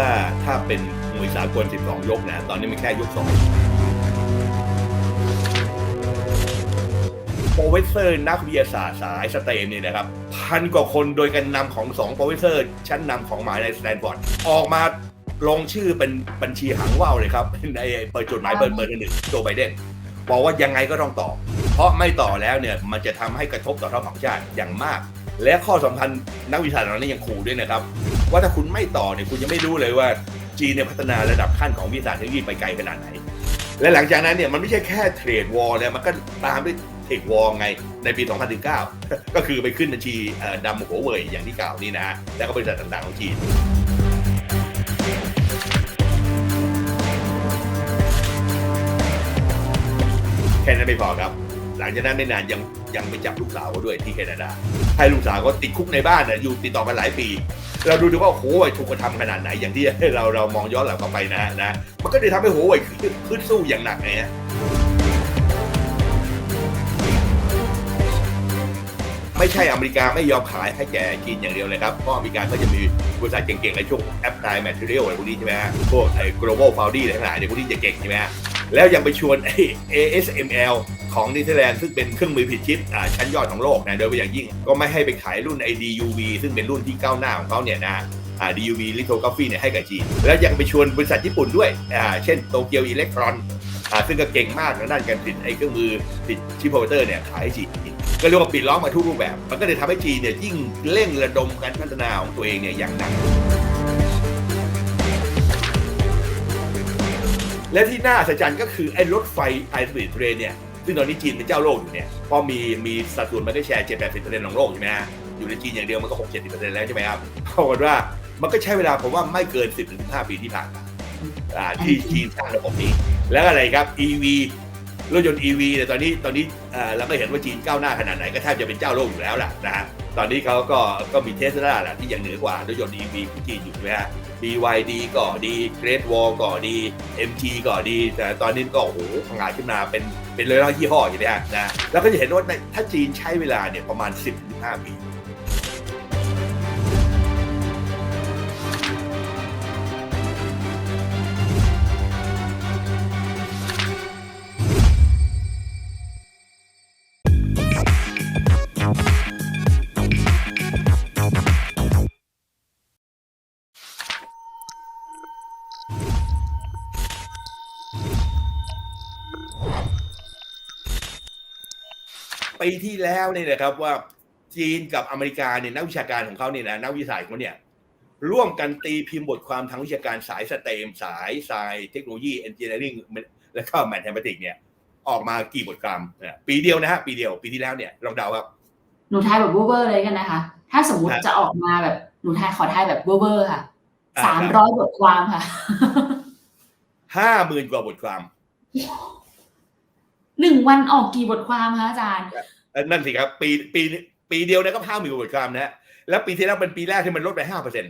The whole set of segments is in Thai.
ว่าถ้าเป็นมวยสากล 12 ยกนะ ตอนนี้มันแค่ยกสองโปรเฟสเซอร์นักวิทยาศาสตร์สายสเตมเนี่ยนะครับ พันกว่าคนโดยการนำของสองโปรเฟสเซอร์ชั้นนำของมหาวิทยาลัยสแตนฟอร์ดออกมาลงชื่อเป็นบัญชีหางว่าวเลยครับในเปิดจดหมายเปิดเปิดหนึ่งโจไบเดนบอกว่ายังไงก็ต้องต่อ เพราะไม่ต่อแล้วเนี่ยมันจะทำให้กระทบต่อทั้งสองชาติอย่างมาก และข้อสำคัญนักวิชาการเหล่านี้ยังขู่ด้วยนะครับ ว่าถ้าคุณไม่ต่อเนี่ยคุณยังไม่รู้เลยว่าจีนเนี่ยพัฒนาระดับขั้นของวิทยาศาสตร์เทคโนโลยีไปไกลขนาดไหน และหลังจากนั้นเนี่ยมันไม่ใช่แค่เทรดวอลเนี่ยมันก็ตามด้วยเทรดวอลไงในปี 2019 ก็คือไปขึ้นบัญชีเอ่อดำหัวเว่ยอย่างที่กล่าวนี่นะฮะแล้วก็บริษัทต่างๆของจีนแค่นั้นไม่พอครับ หลังจากนั้นไม่นานยังยังไปจับลูกสาวเขาด้วยที่แคนาดาให้ลูกสาวก็ติดคุกในบ้านน่ะอยู่ติดต่อกันหลายปี เราดูดูว่าโอ้โหถูกกระทำขนาดไหนอย่างที่เราเรามองย้อนหลังกลับไปนะนะมันก็เลยทำให้โหัวขึ้ขึ้นสู้อย่างหนักไงฮะไม่ใช่อเมริกาไม่ยอมขายให้แก่จีนอย่างเดียวเลยครับ เพราะอเมริกาก็จะมีบริษัทเก่งๆในช่วง Applied Material อะไรพวกนี้ใช่ไหมฮะพวกไอ้ global foundry อะไรทั้งหลายเนี่ยพวกนี้จะเก่งใช่ไหมฮะแล้วยังไปชวนไอ้ ASML ของนิเทอร์แลนด์ซึ่งเป็นเครื่องมือผลิตชิปชั้นยอดของโลกนะโดยเฉพาะอย่างยิ่งก็ไม่ให้ไปขายรุ่นไอ้ DUV ซึ่งเป็นรุ่นที่ก้าวหน้าของเขาเนี่ยนะอ่า DUV lithography เนี่ยให้กับจีน แล้วยังไปชวนบริษัทญี่ปุ่นด้วยอ่าเช่นโตเกียวอิเล็กทรอนอ่าซึ่งก็เก่งมากทางด้านการผลิตไอ้เครื่องมือผลิตชิปโพเตอร์เนี่ยขายให้จีนก็เรียกว่าปิดล้อมมาทุกรูปแบบ มันก็เลยทำให้จีนเนี่ยยิ่งเร่งระดมการพัฒนาของตัวเองเนี่ยอย่างหนักและที่น่าอัศจก็คือไอ้รถไฟไอสปีดเทรนเนี่ย ซึ่งตอนนี้จีนเป็นเจ้าโลกอยู่เนี่ยเพราะมีมีสัดส่วนมันก็แชร์7-80%ของโลกใช่ไหมฮะอยู่ในจีนอย่างเดียวมันก็6-70%แล้วใช่ไหมครับเพราะว่ามันก็ใช้เวลาผมว่าไม่เกิน10-15ปีที่ผ่านมาอ่าที่จีนสร้างระบบนี้ แล้วอะไรครับ EV รถยนต์ EV เนี่ยตอนนี้ตอนนี้เอ่อเราก็เห็นว่าจีนก้าวหน้าขนาดไหนก็แทบจะเป็นเจ้าโลกอยู่แล้วล่ะนะฮะ ตอนนี้เขาก็ก็มีเทสลาแหละที่ยังเหนือกว่ารถยนต์ EV ของจีนอยู่นะฮะ BYD ก็ดี Great Wall ก็ดี MG ก็ดี แต่ตอนนี้ก็โอ้โหพังงาขึ้นมาเป็นเป็นเลยร้อยยี่ห้อใช่ไหมฮะนะแล้วก็จะเห็นว่าถ้าจีนใช้เวลาเนี่ยประมาณ 10-15 ปี ปีที่แล้วเนี่ยนะครับว่าจีนกับอเมริกาเนี่ยนักวิชาการของเขาเนี่ยนะนักวิทยาศาสตร์ของเขาเนี่ยร่วมกันตีพิมพ์บทความทางวิชาการสายสเตมสายสายเทคโนโลยีเอนจิเนียริงและก็แมทเทมติกเนี่ยออกมากี่บทความเนี่ยปีเดียวนะฮะปีเดียวปีที่แล้วเนี่ยลองเดาครับ หนูทายแบบเวอร์ๆเลยกันนะคะ ถ้าสมมุติครับจะออกมาแบบหนูทายขอทายแบบเวอร์ๆค่ะอ่าสามร้อยบทความค่ะห้าหมื่นกว่าบทความ หนึ่งวันออกกี่บทความคะอาจารย์ นั่นสิครับ ปีปีปีเดียวนะก็ห้าหมื่นบทความนะฮะแล้วปีที่แล้วเป็นปีแรกที่มันลดไปห้าเปอร์เซ็น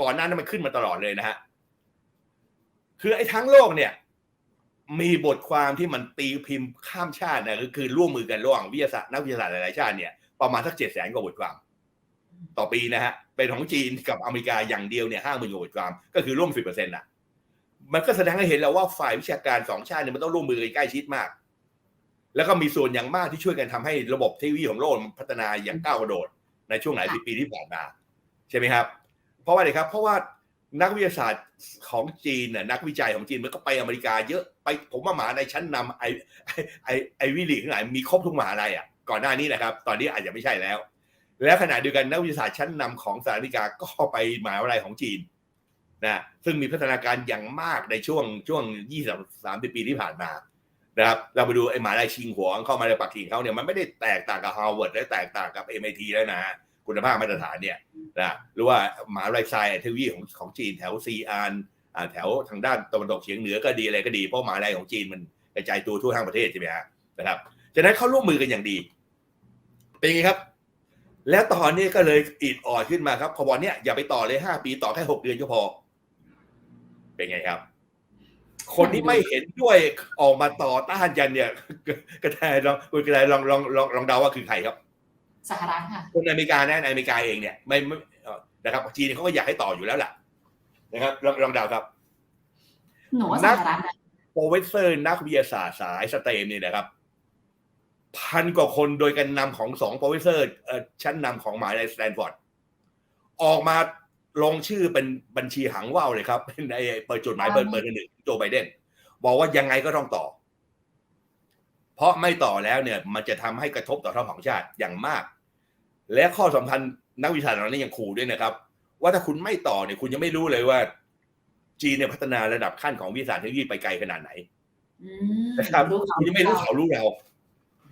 ก่อนหน้านั้นมันขึ้นมาตลอดเลยนะฮะคือไอ้ทั้งโลกเนี่ย มีบทความที่มันตีพิมพ์ข้ามชาตินะก็คือร่วมมือกันระหว่างวิทยาศาสตร์นักวิทยาศาสตร์หลายๆชาติเนี่ยประมาณสักเจ็ดแสนกว่าบทความ ต่อปีนะฮะเป็นของจีนกับอเมริกาอย่างเดียวเนี่ยห้าหมื่นกว่าบทความก็คือร่วมสิบเปอร์เซ็นต์ะมันก็แสดงให้เห็นแล้วว่าฝ่ายวิชาการสองชาติเนี่ยมันต้องร่วมมือกันใกล้ชิดมาก แล้วก็มีส่วนอย่างมากที่ช่วยกันทำให้ระบบเทคโนโลยีของโลกมันพัฒนาอย่างก้าวกระโดด ในช่วงหลายสิบปีที่ผ่านมาใช่ไหมครับ เพราะว่าอะไรครับ เพราะว่านักวิทยาศาสตร์ของจีนน่ะนักวิจัยของจีนมันก็ไปอเมริกาเยอะไปผมว่ามหาในชั้นนำไอไอไอไอวิลีทั้งหลายมีครบทุกมหาลัยอะก่อนหน้านี้นะครับ ตอนนี้อาจจะไม่ใช่แล้ว แล้วขณะเดียวกันนักวิทยาศาสตร์ชั้นนำของสหรัฐอเมริกาก็ไปมหาวิทยาลัยของจีนนะซึ่งมีพัฒนาการอย่างมากในช่วงช่วงยี่สิบสามสิบปีที่ผ่านมา นะครับเราไปดูไอ้มหาวิทยาลัยชิงหัวเข้ามาในปักกิ่งเขาเนี่ยมันไม่ได้แตกต่างกับฮาร์วาร์ดและแตกต่างกับ MIT แล้วนะคุณภาพมาตรฐานเนี่ยนะหรือว่ามหาวิทยาลัยไซน์เทคโนโลยีของของจีนแถวซีอานอ่าแถวทางด้านตะวันตกเฉียงเหนือก็ดีอะไรก็ดีเพราะมหาวิทยาลัยของจีนมันกระจายตัวทั่วทั้งประเทศใช่ไหมฮะนะครับฉะนั้นเขาร่วมมือกันอย่างดี เป็นไงครับ แล้วตอนนี้ก็เลยอิดออดขึ้นมาครับพอวันเนี้ยอย่าไปต่อเลยห้าปีต่อแค่หกเดือนก็พอ เป็นไงครับ คนที่ไม่เห็นด้วยออกมาต่อต้านกันเนี่ยกระแตลองคุณกระแตลองลองลองลองเดาว่าคือใครครับสหรัฐค่ะคนอเมริกานะในอเมริกาเองเนี่ยไม่ไม่เอ่อนะครับจีนเขาก็อยากให้ต่ออยู่แล้วล่ะนะครับลองลองเดาครับหนูว่านัสกหรัฐนะโปรเฟสเซอร์นักวิทยาศาสตร์สายสเตมเนี่ยนะครับพันกว่าคนโดยการนำของสองโปรเฟสเซอร์เอ่อชั้นนำของมหาวิทยาลัยสแตนฟอร์ดออกมา ลงชื่อเป็นบัญชีหางว่าวเลยครับเป็นไอ้เปิดจดหมายเปิดเปิดหนึ่งโจไบเดนบอกว่ายังไงก็ต้องต่อ เพราะไม่ต่อแล้วเนี่ย มันจะทำให้กระทบต่อท้องของชาติอย่างมาก และข้อสำคัญนักวิชาการเหล่านี้ยังขู่ด้วยนะครับ ว่าถ้าคุณไม่ต่อเนี่ยคุณยังไม่รู้เลยว่า จีนเนี่ยพัฒนาระดับขั้นของวิทยาศาสตร์เทคโนโลยีไปไกลขนาดไหนอืมนะครับรู้เขาคุณยังไม่รู้เขารู้เรา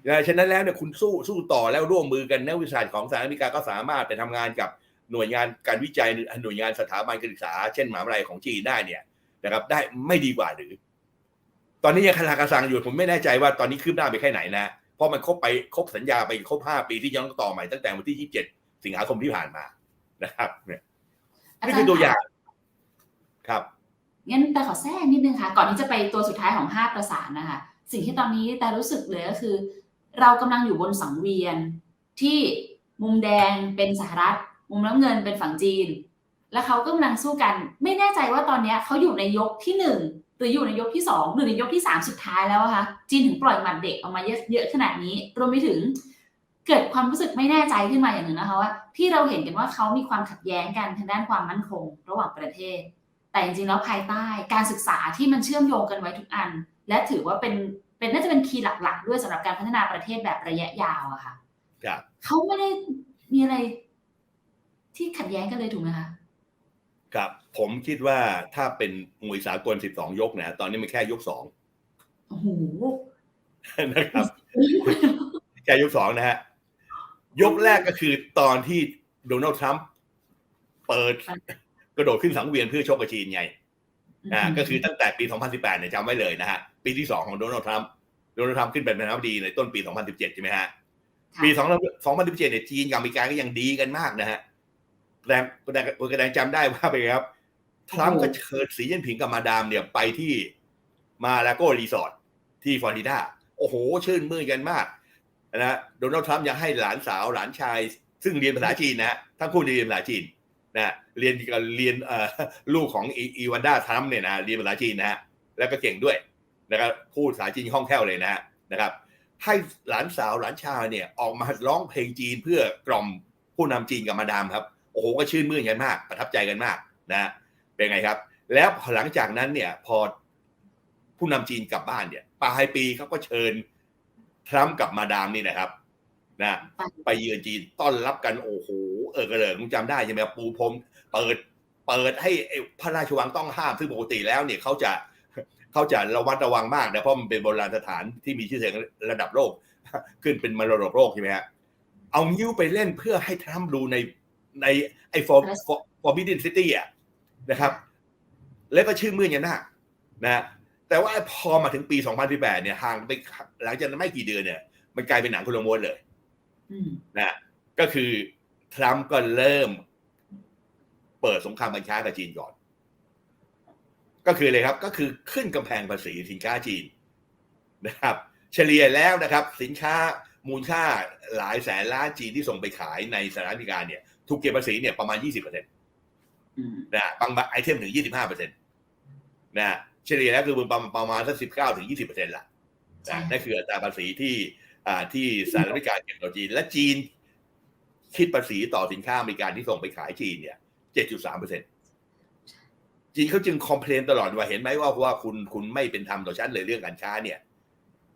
นะฉะนั้นแล้วเนี่ยคุณสู้สู้ต่อแล้วร่วมมือกันนักวิชาการของสหรัฐอเมริกาก็สามารถไปทำงานกับ หน่วยงานการวิจัยหน่วยงานสถาบันการศึกษา เช่นมหาวิทยาลัยของจีนได้เนี่ยนะครับ ได้ไม่ดีกว่าหรือ ตอนนี้ยังคาราคาซังอยู่ผมไม่แน่ใจว่าตอนนี้คืบหน้าไปแค่ไหนนะเพราะมันครบไปครบสัญญาไปครบห้าปีที่ยังต้องต่อใหม่ตั้งแต่วันที่ยี่สิบเจ็ดสิงหาคมที่ผ่านมานะครับเนี่ยนี่คือตัวอย่างครับงั้นแต่ขอแทรกนิดนึงค่ะ ก่อนที่จะไปตัวสุดท้ายของห้าประสานนะคะสิ่งที่ตอนนี้แต่รู้สึกเลยก็คือ เรากำลังอยู่บนสังเวียนที่มุมแดงเป็นสหรัฐ มุมน้ำเงินเป็นฝั่งจีน แล้วเขาก็กำลังสู้กัน ไม่แน่ใจว่าตอนเนี้ยเขาอยู่ในยกที่หนึ่งหรืออยู่ในยกที่สองหรือในยกที่สามสุดท้ายแล้วอะคะจีนถึงปล่อยหมัดเด็กออกมาเยอะเยอะขนาดนี้ รวมไปถึงเกิดความรู้สึกไม่แน่ใจขึ้นมาอย่างหนึ่งนะคะว่าที่เราเห็นกันว่าเขามีความขัดแย้งกันทางด้านความมั่นคง ระหว่างประเทศ แต่จริงๆแล้วภายใต้การศึกษาที่มันเชื่อมโยงกันไว้ทุกอัน และถือว่าเป็นเป็นน่าจะเป็นคีย์หลักๆ ด้วยสำหรับการพัฒนาประเทศแบบระยะยาวอะค่ะครับเขาไม่ได้มีอะไร ที่ขัดแย้งกันเลยถูกไหมคะครับผมคิดว่าถ้าเป็นมวยสากล12ยกนะตอนนี้มันแค่ยกสองโอ้โหนะครับ แค่ยกสองนะฮะยกแรกก็คือตอนที่โดนัลด์ทรัมป์เปิดกระโดดขึ้นสังเวียนเพื่อชกกับจีนไงอ่าก็คือตั้งแต่ปี 2018 เนี่ยจำไว้เลยนะฮะ ปีที่สองของโดนัลด์ทรัมป์โดนัลด์ทรัมป์ขึ้นเป็นประธานาธิบดีในต้นปี 2017 ใช่ไหมฮะค่ะปี 2017 เนี่ยจีนกับอเมริกาก็ยังดีกันมากนะฮะ แต่แต่คุณกระแดงจำได้ว่าไปนไงครับ ทรัมป์ก็เชิญสีจิ้นผิงกับมาดามเนี่ยไปที่มาลาโกรีสอร์ทที่ฟลอริดา โอ้โห ชื่นมื่นกันมากนะโดนัลด์ทรัมป์ยังให้หลานสาวหลานชาย ซึ่งเรียนภาษาจีนนะฮะทั้งคู่เรียนภาษาจีนนะเรียนกับเรียนเอ่อลูกของอีอีวันด้าทรัมป์เนี่ยนะเรียนภาษาจีนนะฮะแล้วก็เก่งด้วยนะครับพูดภาษาจีนคล่องแคล่วเลยนะฮะนะครับ ให้หลานสาวหลานชายเนี่ยออกมาร้องเพลงจีนเพื่อกล่อมผู้นำจีนกับมาดามครับ โอ้โหก็ชื่นมื่นกันมาก ประทับใจกันมากนะเป็นไงครับ แล้วหลังจากนั้นเนี่ยพอผู้นำจีนกลับบ้านเนี่ยปลายปีเขาก็เชิญทรัมป์กับมาดามนี่นะครับนะไปเยือนจีนต้อนรับกันโอ้โหเออกระเลิงจำได้ใช่ไหมครับปูพรมเปิดเปิดให้พระราชวังต้องห้ามซึ่งปกติแล้วเนี่ยเขาจะเขาจะระวัดระวังมากนะเพราะมันเป็นโบราณสถานที่มีชื่อเสียงระดับโลก ขึ้นเป็นมรดกโลกใช่ไหมฮะเอานิ้วไปเล่นเพื่อให้ทรัมป์ดูใน ในไอ้ฟอร์ฟอร์บิดนซิตี้อะนะครับ แล้วก็ชื่อมื่นกันมากนะแต่ว่าพอมาถึงปี 2018 เนี่ยห่างไปหลังจากนั้นไม่กี่เดือนเนี่ย มันกลายเป็นหนังคนละม้วนเลยอืมนะก็คือทรัมป์ก็เริ่ม เปิดสงครามการค้ากับจีนก่อน ก็คือเลยครับ ก็คือขึ้นกำแพงภาษีสินค้าจีนนะครับ เฉลี่ยแล้วนะครับ สินค้า มูลค่าหลายแสนล้านจีนที่ส่งไปขายในสหรัฐอเมริกาเนี่ยถูกเก็บภาษีเนี่ยประมาณ 20%นอืมะบางไอเทมถึง 25%นะเฉลี่ยแล้วคือประมาณประมาณสัก 19 ถึง 20%ละใช่นะนั่นคืออัตราภาษีที่อ่าที่สหรัฐอเมริกาเก็บต่อจีน และจีนคิดภาษีต่อสินค้าอเมริกันที่ส่งไปขายจีนเนี่ย 7.3เปอร์เซ็นจีนเขาจึงคอมเพลนตลอดว่าเห็นไหมว่าว่าคุณคุณไม่เป็นธรรมต่อฉันเลยเรื่องการค้าเนี่ย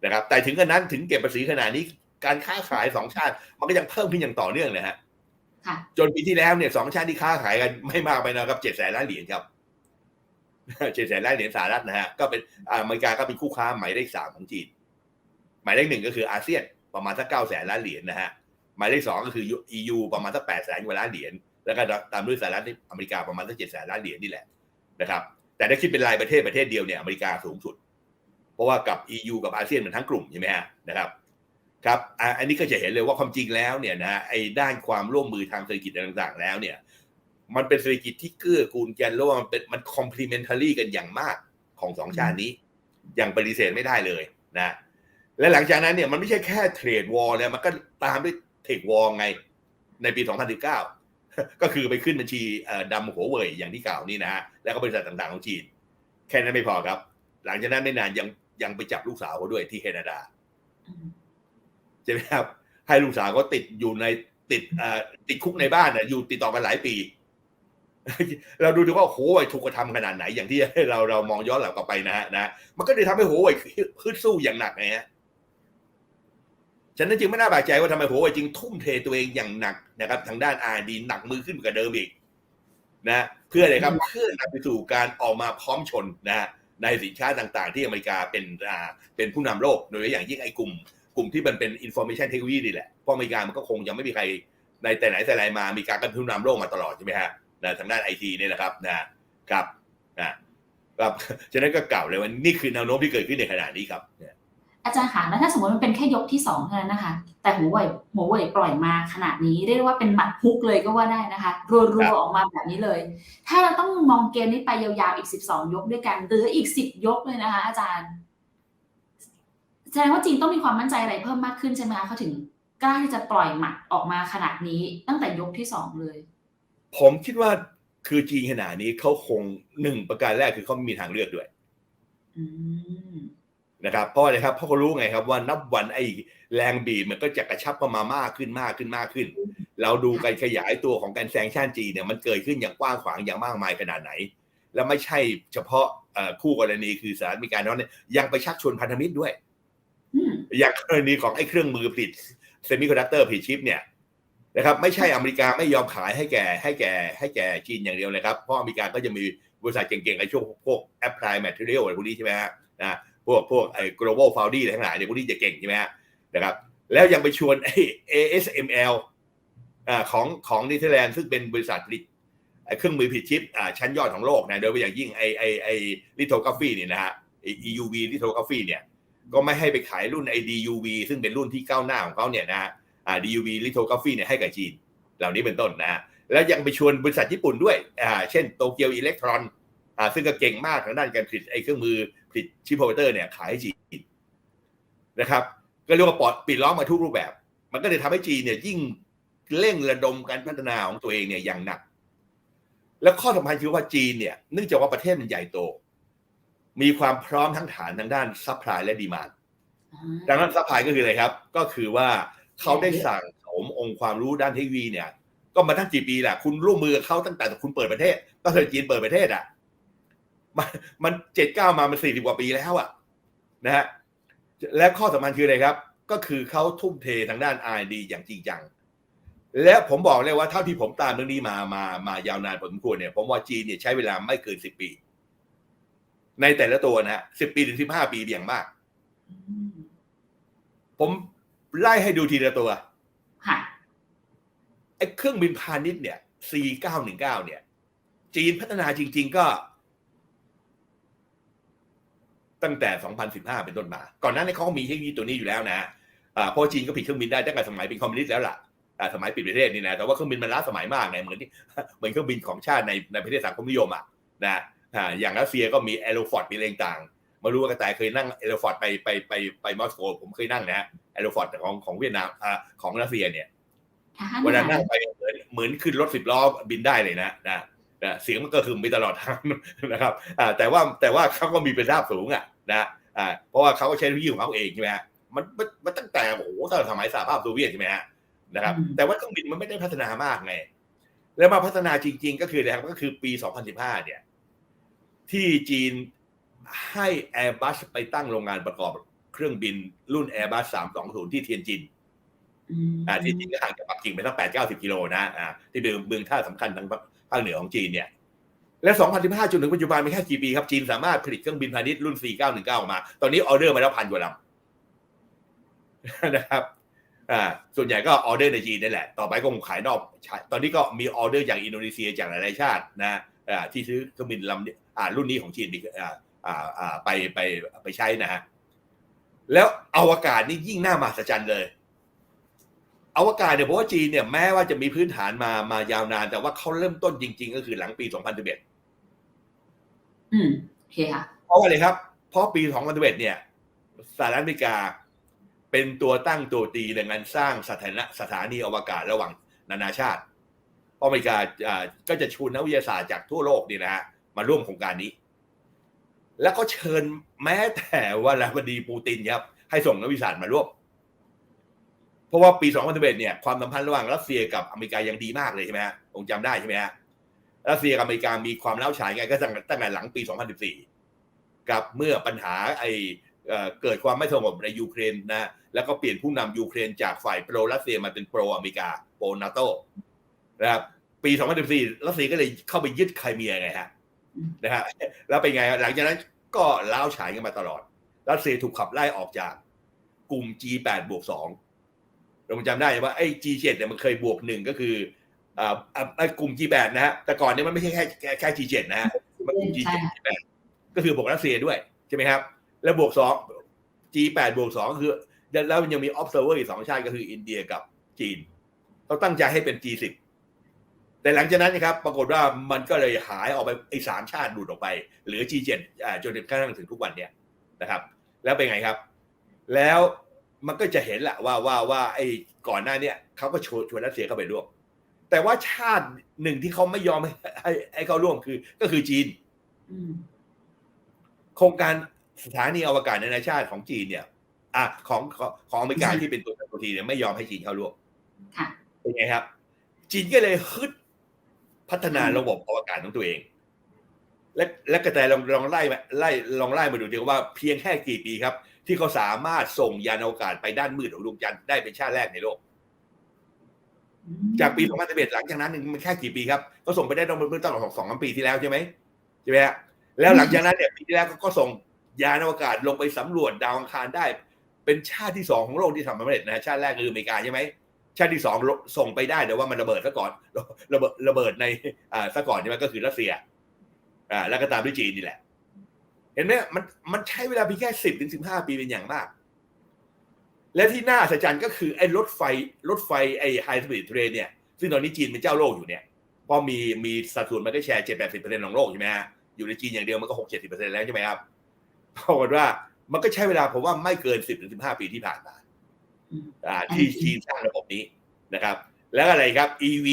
นะครับแต่ถึงขนาดนั้นถึงเก็บภาษีขนาดนี้ การค้าขายสองชาติ มันก็ยังเพิ่มขึ้นอย่างต่อเนื่องเลยฮะค่ะจนปีที่แล้วเนี่ยสองชาติที่ค้าขายกันไม่มากไปนะครับเจ็ดแสนล้านเหรียญครับเจ็ดแสนล้านเหรียญสหรัฐนะฮะก็เป็นอ่าอเมริกาก็เป็นคู่ค้าหมายเลขสามของจีน หมายเลขหนึ่งก็คืออาเซียนประมาณสักเก้าแสนล้านเหรียญนะฮะหมายเลขสองก็คือ EU ประมาณสักแปดแสนกว่าล้านเหรียญแล้วก็ตามด้วยสหรัฐอเมริกาประมาณสักเจ็ดแสนล้านเหรียญนี่แหละนะครับแต่ถ้าคิดเป็นรายประเทศประเทศเดียวเนี่ยอเมริกาสูงสุด เพราะว่ากับ EU กับอาเซียนมันทั้งกลุ่มใช่ไหมฮะนะครับ ครับอันนี้ก็จะเห็นเลยว่าความจริงแล้วเนี่ยนะไอ้ด้านความร่วมมือทางเศรษฐกิจต่างๆ แล้วเนี่ย มันเป็นเศรษฐกิจที่เกื้อกูลกันแล้วมันเป็นมัน complementary กันอย่างมากของสองชาตินี้ อย่างปฏิเสธไม่ได้เลยนะ และหลังจากนั้นเนี่ยมันไม่ใช่แค่เทรดวอลเนี่ยมันก็ตามด้วยเทควอลไง ในปี 2019 ก็คือไปขึ้นบัญชีดำหัวเว่ยอย่างที่กล่าวนี่นะฮะแล้วก็บริษัทต่างๆของจีน แค่นั้นไม่พอครับ หลังจากนั้นไม่นานยังยังไปจับลูกสาวเขาด้วยที่แคนาดา ใช่ไหมครับ ให้ลูกสาวเขาติดอยู่ในติดเอ่อติดคุกในบ้านน่ะอยู่ติดต่อกันหลายปี เราดูดูว่าโอ้โหถูกกระทำขนาดไหน อย่างที่เราเรามองย้อนหลังกลับไปนะฮะนะมันก็เลยทำให้โหวยขึ้นสู้อย่างหนักไงฮะฉะนั้นจึงไม่น่าแปลกใจว่าทำไมโหวยจึงทุ่มเทตัวเองอย่างหนักนะครับ ทางด้านอาดีหนักมือขึ้นกว่าเดิมอีกนะเพื่ออะไรครับเพื่อนำไปสู่การออกมาพร้อมชนนะฮะในสินค้าต่างๆ ที่อเมริกาเป็นอ่าเป็นผู้นำโลกโดยเฉพาะอย่างยิ่งไอ้กลุ่มก ลุ่มที่มันเป็น information technology นี่แหละเพราะอเมริกามันก็คงยังไม่มีใครในแต่ไหนแต่ไรมามริการก็เป็นนำโลกมาตลอดใช่ไหมฮะนะทางด้านไอทีเนี่ยนะครับนะครับนะครับฉะนั้นก็กล่าวเลยว่านี่คือแนวโน้มที่เกิดขึ้นในขณะนี้ครับอาจารย์คะแล้วถ้าสมมติมันเป็นแค่ยกที่สองเท่านั้นนะคะ แต่หัวเว่ยหัวเว่ยปล่อยมาขนาดนี้เรียกได้ว่าเป็นหมัดฮุกเลยก็ว่าได้นะคะรัวๆออกมาแบบนี้เลย ถ้าเราต้องมองเกมนี้ไปยาวๆอีก 12 ยกด้วยกันหรืออีก 10 ยกเลยนะคะ อาจารย์ แสดงว่าจีนต้องมีความมั่นใจอะไรเพิ่มมากขึ้นใช่ไหมคะเขาถึงกล้าที่จะปล่อยหมัดออกมาขนาดนี้ตั้งแต่ยกที่สองเลย ผมคิดว่าคือจีนขณะนี้เขาคงหนึ่งประการแรกคือเขาไม่มีทางเลือกด้วยอืมนะครับเพราะอะไรครับเพราะเขารู้ไงครับว่านับวันไอ้แรงบีบมันก็จะกระชับเข้ามามากขึ้นมากขึ้นมากขึ้น เราดูการขยายตัวของการแซงชั่นจีนเนี่ยมันเกิดขึ้นอย่างกว้างขวางอย่างมากมายขนาดไหน แล้วไม่ใช่เฉพาะเอ่อคู่กรณีคือสหรัฐอเมริกาเท่านั้นเนี่ยยังไปชักชวนพันธมิตรด้วย อย่างกรณีของไอ้เครื่องมือผลิตเซมิคอนดักเตอร์ผลิตชิปเนี่ยนะครับไม่ใช่อเมริกาไม่ยอมขายให้แก่ให้แก่ให้แก่จีนอย่างเดียวเลยครับ เพราะอเมริกาก็จะมีบริษัทเก่งๆในช่วงพวก apply material อะไรพวกนี้ใช่ไหมฮะนะพวกพวกไอ้ global foundry อะไรทั้งหลายเนี่ยพวกนี้จะเก่งใช่ไหมฮะนะครับแล้วยังไปชวนไอ้ ASML อ่าของของเนเธอร์แลนด์ซึ่งเป็นบริษัทผลิตไอ้เครื่องมือผลิตชิปอ่าชั้นยอดของโลกนะโดยเฉพาะอย่างยิ่งไอ้ไอ้ไอ้ลิโทกราฟีเนี่ยนะฮะ EUV ลิโทกราฟีเนี่ย ก็ไม่ให้ไปขายรุ่นไอ้ DUV ซึ่งเป็นรุ่นที่ก้าวหน้าของเขาเนี่ยนะฮะอ่า DUV lithography เนี่ยให้กับจีน เหล่านี้เป็นต้นนะแล้วยังไปชวนบริษัทญี่ปุ่นด้วยอ่าเช่นโตเกียวอิเล็กทรอนอ่าซึ่งก็เก่งมากทางด้านการผลิตไอ้เครื่องมือผลิตชิปโพเตอร์เนี่ยขายให้จีนนะครับก็เรียกว่าปอดปิดล้อมมาทุกรูปแบบ มันก็เลยทำให้จีนเนี่ยยิ่งเร่งระดมการพัฒนาของตัวเองเนี่ยอย่างหนัก แล้วข้อสำคัญคือว่าจีนเนี่ยเนื่องจากว่าประเทศมันใหญ่โต มีความพร้อมทั้งฐานทางด้านซัพพลายและดีมานดังนั้นซัพพลายก็คืออะไรครับ ก็คือว่าเขาได้สั่งสมองค์ความรู้ด้านเทคโนโลยีเนี่ย ก็มาตั้งกี่ปีแหละคุณร่วมมือกับเขาตั้งแต่คุณเปิดประเทศตั้งแต่จีนเปิดประเทศอะ มันมันเจ็ดเก้ามามันสี่สิบกว่าปีแล้วอะนะฮะและข้อสำคัญคืออะไรครับ ก็คือเขาทุ่มเททางด้าน R&D อย่างจริงจังและผมบอกเลยว่าเท่าที่ผมตามเรื่องนี้มามา มายาวนานพอสมควรเนี่ย ผมว่าจีนเนี่ยใช้เวลาไม่เกินสิบปี ในแต่ละตัวนะฮะสิบปีถึงสิบห้าปีอย่างมากอืมผมไล่ให้ดูทีละตัวค่ะไอ้เครื่องบินพาณิชย์เนี่ย C919 เนี่ย จีนพัฒนาจริง ๆ ก็ ตั้งแต่ 2015 เป็นต้นมา ก่อนหน้านี้เขาก็มีเทคโนโลยีตัวนี้อยู่แล้วนะอ่าเพราะจีนก็ผลิตเครื่องบินได้ตั้งแต่สมัยเป็นคอมมิวนิสต์แล้วล่ะอ่าสมัยปิดประเทศนี่นะ แต่ว่าเครื่องบินมันล้าสมัยมากไงเหมือนที่เหมือนเครื่องบินของชาติในในประเทศสังคมนิยมอะนะ อ่าอย่างรัสเซียก็มีแอโรฟอร์ดมีอะไรต่างๆมารู้ว่ากระต่ายเคยนั่งแอโรฟอร์ดไปไปไปไปมอสโกผมเคยนั่งนะฮะแอโรฟอร์ดของของเวียดนามอ่าของรัสเซียเนี่ยทหารเวลานั่งไปเหมือนเหมือนขึ้นรถสิบล้อบินได้เลยนะนะนะเสียงมันก็คือไปตลอดทางนะครับอ่าแต่ว่าแต่ว่าเขาก็มีเป็นราบสูงอะนะอ่าเพราะว่าเขาก็ใช้เทคโนโลยีของเขาเองใช่ไหมฮะมันมันมันตั้งแต่โอ้โหตั้งแต่สมัยสหภาพโซเวียตใช่ไหมฮะนะครับ แต่ว่าเครื่องบินมันไม่ได้พัฒนามากไงแล้วมาพัฒนาจริง ๆ ก็คืออะไรครับก็คือปี 2015 เนี่ย ที่จีนให้ Airbus ไปตั้งโรงงานประกอบเครื่องบินรุ่น Airbus 320 ที่เทียนจินมอ่าที่จริงก็ห่างจากปักกิ่งไปตั้งแปดเก้าสิบกิโลนะอ่าที่เป็นเมืองท่าสำคัญทางภาคเหนือของจีนเนี่ยและ 2015 จนถึงปัจจุบันไม่แค่กี่ปีครับ จีนสามารถผลิตเครื่องบินพาณิชย์รุ่น 4919 ออกมา ตอนนี้ออเดอร์มาแล้วพันกว่าลำนะครับอ่าส่วนใหญ่ก็ออเดอร์ในจีนนี่แหละ ต่อไปก็คงขายนอก ตอนนี้ก็มีออเดอร์จากอินโดนีเซียจากหลายๆชาตินะอ่าที่ซื้อเครื่องบินลำนี้อ่ารุ่นนี้ของจีนมีอ่าอ่าอ่าไปไปไปใช้นะฮะแล้วอวกาศนี่ยิ่งน่ามหัศจรรย์เลยอวกาศเนี่ยเพราะว่าจีนเนี่ยแม้ว่าจะมีพื้นฐานมามายาวนาน แต่ว่าเขาเริ่มต้นจริง ๆ ก็คือหลังปี 2011อืมโอเคค่ะเพราะว่าอะไรครับ เพราะปี 2011เนี่ยสหรัฐอเมริกาเป็นตัวตั้งตัวตีในการสร้างสถานะสถานีอวกาศระหว่างนานาชาติ เพราะอเมริกาก็จะชูนักวิทยาศาสตร์จากทั่วโลกนี่นะฮะมาร่วมโครงการนี้ แล้วก็เชิญแม้แต่ว่าราบดีปูตินครับให้ส่งนักวิทยาศาสตร์มาร่วม เพราะว่าปี 2011เนี่ยความสัมพันธ์ระหว่างรัสเซียกับอเมริกายังดีมากเลยใช่ไหมฮะคงจำได้ใช่ไหมฮะรัสเซียกับอเมริกามีความเล้าฉายไงก็ตั้งตั้งแต่หลังปี 2014 กับเมื่อปัญหาไอเอ่อเกิดความไม่สงบในยูเครนนะแล้วก็เปลี่ยนผู้นำยูเครนจากฝ่ายโปรรัสเซียมาเป็นโปรอเมริกาโปรนาโต นะครับปี 2014รัสเซียก็เลยเข้าไปยึดไครเมียไงฮะนะฮะแล้วเป็นไงฮะหลังจากนั้นก็ล้าวฉายกันมาตลอด รัสเซียถูกขับไล่ออกจากกลุ่ม G8 บวก2เราจำได้ว่าไอ้ G7 เนี่ยมันเคยบวกหนึ่งก็คืออ่าอ่าไอ้กลุ่ม G8 นะฮะแต่ก่อนเนี่ยมันไม่ใช่แค่แค่แค่ G7 นะฮะมันกลุ่ม G7 ใช่ค่ะ G8 ก็คือบวกรัสเซียด้วยใช่ไหมครับ แล้วบวกสอง G8 บวกสองก็คือ แล้วมันยังมี observer อีกสองชาติก็คืออินเดียกับจีนเขาตั้งใจให้เป็น G10 แต่หลังจากนั้นนะครับปรากฏว่ามันก็เลยหายออกไปไอ้สามชาติหลุดออกไป เหลือ G7 อ่าจนถึงกระทั่งถึงทุกวันเนี้ยนะครับ แล้วเป็นไงครับ แล้วมันก็จะเห็นแหละว่าว่าว่าไอ้ก่อนหน้าเนี้ยเขาก็ชวนชวนรัสเซียเข้าไปร่วมแต่ว่าชาติหนึ่งที่เขาไม่ยอมให้ให้ให้เข้าร่วมคือ ก็คือจีนอืมโครงการสถานีอวกาศนานาชาติของจีนเนี่ย อะของของของอเมริกาที่เป็นตัวตัวทีเนี่ยไม่ยอมให้จีนเข้าร่วมค่ะเป็นไงครับ จีนก็เลยฮึด พัฒนาระบบอวกาศของตัวเอง และและกระแตลองลองไล่มาไล่ลองไล่มาดูดีว่าเพียงแค่กี่ปีครับ ที่เขาสามารถส่งยานอวกาศไปด้านมืดของดวงจันทร์ได้เป็นชาติแรกในโลก จากปี2011หลังจากนั้นมันแค่กี่ปีครับก็ส่งไปได้ตรงเมื่อตั้งแต่สองสามปีที่แล้วใช่ไหมใช่ไหมฮะแล้วหลังจากนั้นเนี่ยปีที่แล้วก็ส่งยานอวกาศลงไปสำรวจดาวอังคารได้ เป็นชาติที่สองของโลกที่ทำสำเร็จนะฮะชาติแรกคืออเมริกาใช่ไหม ชาติที่สองส่งไปได้แต่ว่ามันระเบิดซะก่อนระเบิดระเบิดในอ่าซะก่อนใช่ไหมก็คือรัสเซียอ่าแล้วก็ตามด้วยจีนนี่แหละ เห็นไหมมันมันใช้เวลาเพียงแค่สิบถึงสิบห้าปีเป็นอย่างมาก และที่น่าอัศจก็คือไอ้รถไฟรถไฟไอ้ไฮสปีดเทรนเนี่ยซึ่งตอนนี้จีนเป็นเจ้าโลกอยู่เนี่ยพราะมีมีสัดส่วนมันก็แชร์เจ็ดแปดสิบเปอร์เซ็นต์ของโลกใช่ไหมฮะอยู่ในจีนอย่างเดียวมันก็หกเจ็ดสิบเปอร์เซ็นต์แล้วใช่ไหมครับปรากฏว่ามันก็ใช้เวลาผมว่าไม่เกินสิบถึงสิบห้าปีที่ผ่านมา ที่จีนสร้างระบบนี้นะครับ แล้วอะไรครับ EV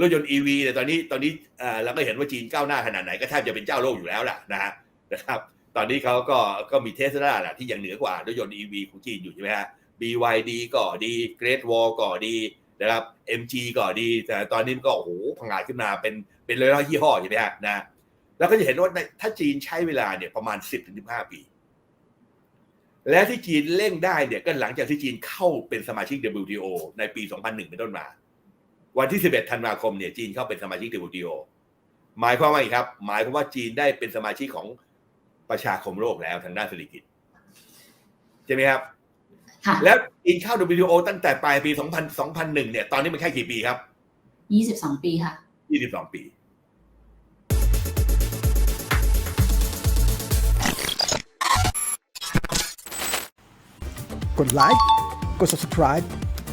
รถยนต์ EV เนี่ยตอนนี้ตอนนี้อ่าเราก็เห็นว่าจีนก้าวหน้าขนาดไหนก็แทบจะเป็นเจ้าโลกอยู่แล้วล่ะนะฮะนะครับ ตอนนี้เขาก็ก็มีเทสลาแหละที่ยังเหนือกว่ารถยนต์ EV ของจีนอยู่ใช่ไหมฮะ BYD ก็ดี Great Wall ก็ดีนะครับ MG ก็ดี แต่ตอนนี้มันก็โอ้โหพังงาดขึ้นมาเป็นเป็นร้อยๆยี่ห้อใช่ไหมฮะนะแล้วก็จะเห็นว่าในถ้าจีนใช้เวลาเนี่ยประมาณ 10-15ถึง15ปี และที่จีนเร่งได้เนี่ยก็หลังจากที่จีนเข้าเป็นสมาชิก WTO ในปี 2001 เป็นต้นมา วันที่ 11 ธันวาคมเนี่ยจีนเข้าเป็นสมาชิก WTO หมายความว่าไงครับ หมายความว่าจีนได้เป็นสมาชิกของประชาคมโลกแล้วทางด้านเศรษฐกิจใช่ไหมครับค่ะแล้วจีนเข้า WTO ตั้งแต่ปลายปี 2000 2001 เนี่ย ตอนนี้มันแค่กี่ปีครับยี่สิบสองปีค่ะ 22 ปี กดไลค์ กด subscribe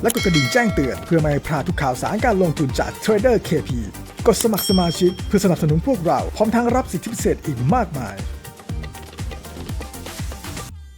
และกดกระดิ่งแจ้งเตือนเพื่อไม่ให้พลาดทุกข่าวสารการลงทุนจาก Trader KP กดสมัครสมาชิกเพื่อสนับสนุนพวกเราพร้อมทั้งรับสิทธิพิเศษอีกมากมาย